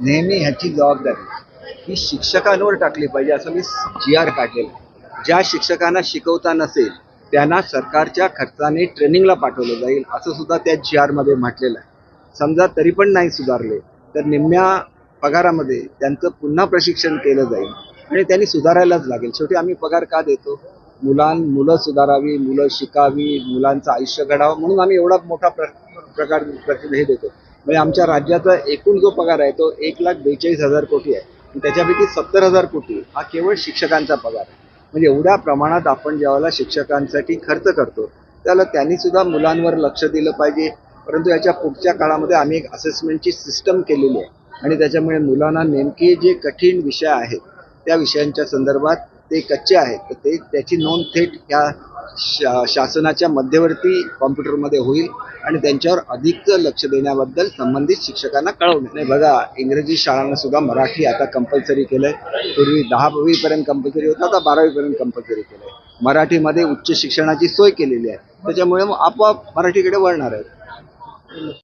नेहमी ह्याची जबाबदारी. ही शिक्षकांवर टाकली पाहिजे असं मी जी आर काढलेलं ज्या शिक्षकांना शिकवता नसेल त्यांना सरकारच्या खर्चाने ट्रेनिंगला पाठवलं जाईल असं सुद्धा त्या जी आरमध्ये म्हटलेलं आहे. समजा तरी पण नाही सुधारले तर निम्म्या पगारामध्ये त्यांचं पुन्हा प्रशिक्षण केलं जाईल आणि त्यांनी सुधारायलाच लागेल. शेवटी आम्ही पगार का देतो? मुलां मुलं सुधारावी मुलं शिकावी मुलांचं आयुष्य घडावं म्हणून आम्ही एवढा मोठा प्र प्रकार प्रतिनिधी हे देतो. म्हणजे आमच्या राज्याचा एकूण जो पगार आहे तो एक लाख बेचाळीस हजार कोटी आहे. आणि त्याच्यापैकी सत्तर हजार कोटी हा केवळ शिक्षकांचा पगार आहे. म्हणजे एवढ्या प्रमाणात आपण ज्यावेळेला शिक्षकांसाठी खर्च करतो त्याला त्यांनी सुद्धा मुलांवर लक्ष दिलं पाहिजे. परंतु याच्या पुढच्या काळामध्ये आम्ही एक असेसमेंटची सिस्टम केलेली आहे. आणि त्याच्यामुळे मुलांना नेमके जे कठीण विषय आहेत त्या विषयांच्या संदर्भात ते कच्चे आहेत तर ते त्याची नोंद थेट या शा शासनाच्या मध्यवर्ती कॉम्प्युटरमध्ये होईल आणि त्यांच्यावर अधिक लक्ष देण्याबद्दल संबंधित शिक्षकांना कळवणे नाही बघा इंग्रजी शाळांना सुद्धा मराठी आता कंपल्सरी केलंय. पूर्वी दहावीपर्यंत कंपल्सरी होतं आता बारावीपर्यंत कंपल्सरी केलंय. मराठीमध्ये उच्च शिक्षणाची सोय केलेली आहे. त्याच्यामुळे मग आपोआप मराठीकडे वळणार आहेत.